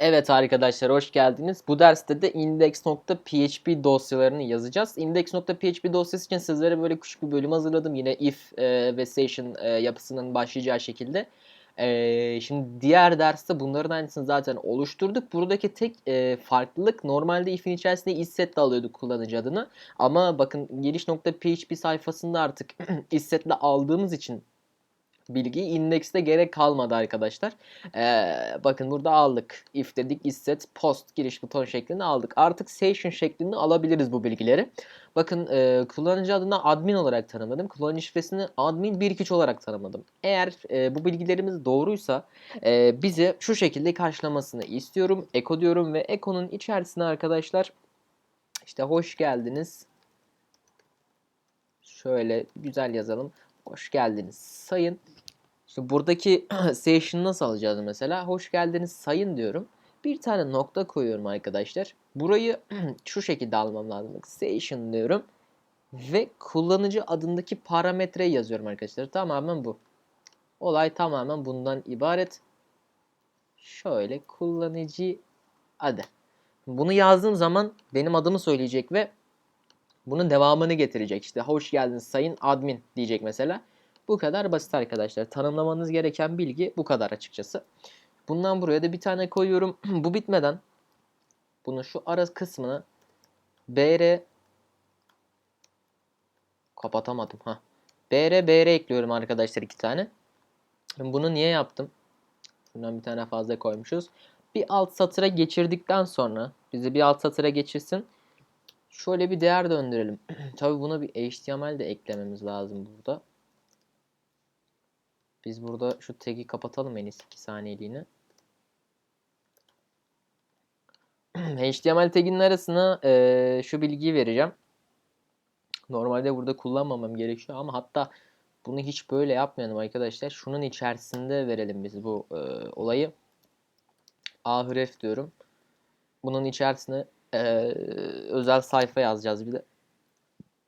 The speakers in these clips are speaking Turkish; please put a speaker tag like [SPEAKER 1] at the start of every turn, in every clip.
[SPEAKER 1] Evet arkadaşlar hoş geldiniz. Bu derste de index.php dosyalarını yazacağız. Index.php dosyası için sizlere böyle küçük bir bölüm hazırladım. Yine if e, ve session e, yapısının başlayacağı şekilde. E, şimdi diğer derste bunların aynısını zaten oluşturduk. Buradaki tek e, farklılık normalde if'in içerisinde isset de alıyorduk kullanıcı adını. Ama bakın giriş.php sayfasında artık issetle aldığımız için bilgi indekste gerek kalmadı arkadaşlar. Ee, bakın burada aldık. If dedik isset post giriş buton şeklinde aldık. Artık session şeklinde alabiliriz bu bilgileri. Bakın e, kullanıcı adına admin olarak tanımladım. Kullanıcı şifresini admin 123 olarak tanımladım. Eğer e, bu bilgilerimiz doğruysa e, bize şu şekilde karşılamasını istiyorum. Eko diyorum ve Eko'nun içerisine arkadaşlar işte hoş geldiniz. Şöyle güzel yazalım. Hoş geldiniz sayın. İşte buradaki session'ı nasıl alacağız mesela? Hoş geldiniz sayın diyorum. Bir tane nokta koyuyorum arkadaşlar. Burayı şu şekilde almam lazım. Session diyorum. Ve kullanıcı adındaki parametreyi yazıyorum arkadaşlar. Tamamen bu. Olay tamamen bundan ibaret. Şöyle kullanıcı adı. Bunu yazdığım zaman benim adımı söyleyecek ve bunun devamını getirecek. İşte hoş geldiniz sayın admin diyecek mesela. Bu kadar basit arkadaşlar. Tanımlamanız gereken bilgi bu kadar açıkçası. Bundan buraya da bir tane koyuyorum. bu bitmeden bunu şu ara kısmını br kapatamadım ha. br br ekliyorum arkadaşlar iki tane. Bunu niye yaptım? Şundan bir tane fazla koymuşuz. Bir alt satıra geçirdikten sonra bizi bir alt satıra geçirsin. Şöyle bir değer döndürelim. Tabii buna bir HTML de eklememiz lazım burada. Biz burada şu tag'i kapatalım en iyisi 2 saniyeliğine. HTML tag'inin arasına e, şu bilgiyi vereceğim. Normalde burada kullanmamam gerekiyor ama hatta bunu hiç böyle yapmayalım arkadaşlar. Şunun içerisinde verelim biz bu e, olayı. Ahref diyorum. Bunun içerisine e, özel sayfa yazacağız bir de.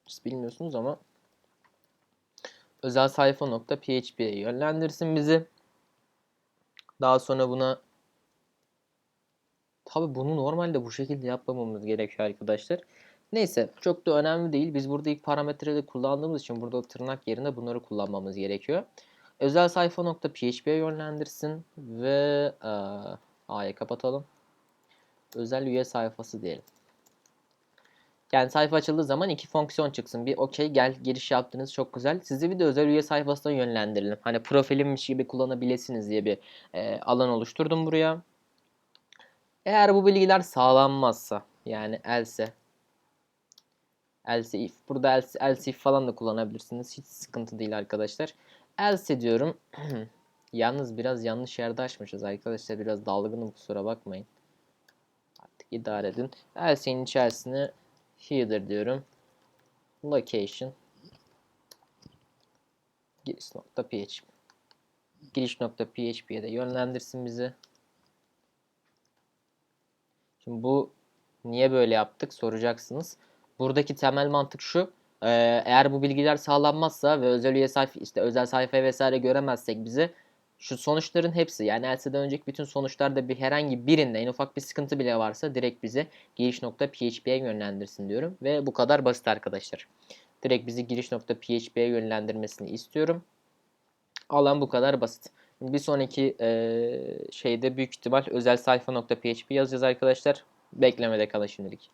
[SPEAKER 1] Siz bilmiyorsunuz ama özel sayfa nokta php'ye yönlendirsin bizi. Daha sonra buna tabi bunu normalde bu şekilde yapmamamız gerekiyor arkadaşlar. Neyse çok da önemli değil. Biz burada ilk parametreleri kullandığımız için burada tırnak yerine bunları kullanmamız gerekiyor. Özel sayfa nokta php'ye yönlendirsin ve e, A'ya kapatalım. Özel üye sayfası diyelim. Yani sayfa açıldığı zaman iki fonksiyon çıksın. Bir okey gel giriş yaptınız çok güzel. Sizi bir de özel üye sayfasına yönlendirelim. Hani profilimmiş gibi kullanabilirsiniz diye bir e, alan oluşturdum buraya. Eğer bu bilgiler sağlanmazsa yani else else if burada else, else if falan da kullanabilirsiniz. Hiç sıkıntı değil arkadaşlar. Else diyorum. Yalnız biraz yanlış yerde açmışız arkadaşlar. Biraz dalgınım kusura bakmayın. Artık idare edin. Else'nin içerisine header diyorum. Location giriş nokta php giriş nokta php'ye de yönlendirsin bizi. Şimdi bu niye böyle yaptık soracaksınız. Buradaki temel mantık şu. Eğer bu bilgiler sağlanmazsa ve özel üye sayfa işte özel sayfa vesaire göremezsek bizi şu sonuçların hepsi yani Else'den önceki bütün sonuçlarda bir herhangi birinde en ufak bir sıkıntı bile varsa direkt bize giriş.php'ye yönlendirsin diyorum. Ve bu kadar basit arkadaşlar. Direkt bizi giriş.php'ye yönlendirmesini istiyorum. Alan bu kadar basit. Bir sonraki e, şeyde büyük ihtimal özel sayfa.php yazacağız arkadaşlar. Beklemede kalın şimdilik.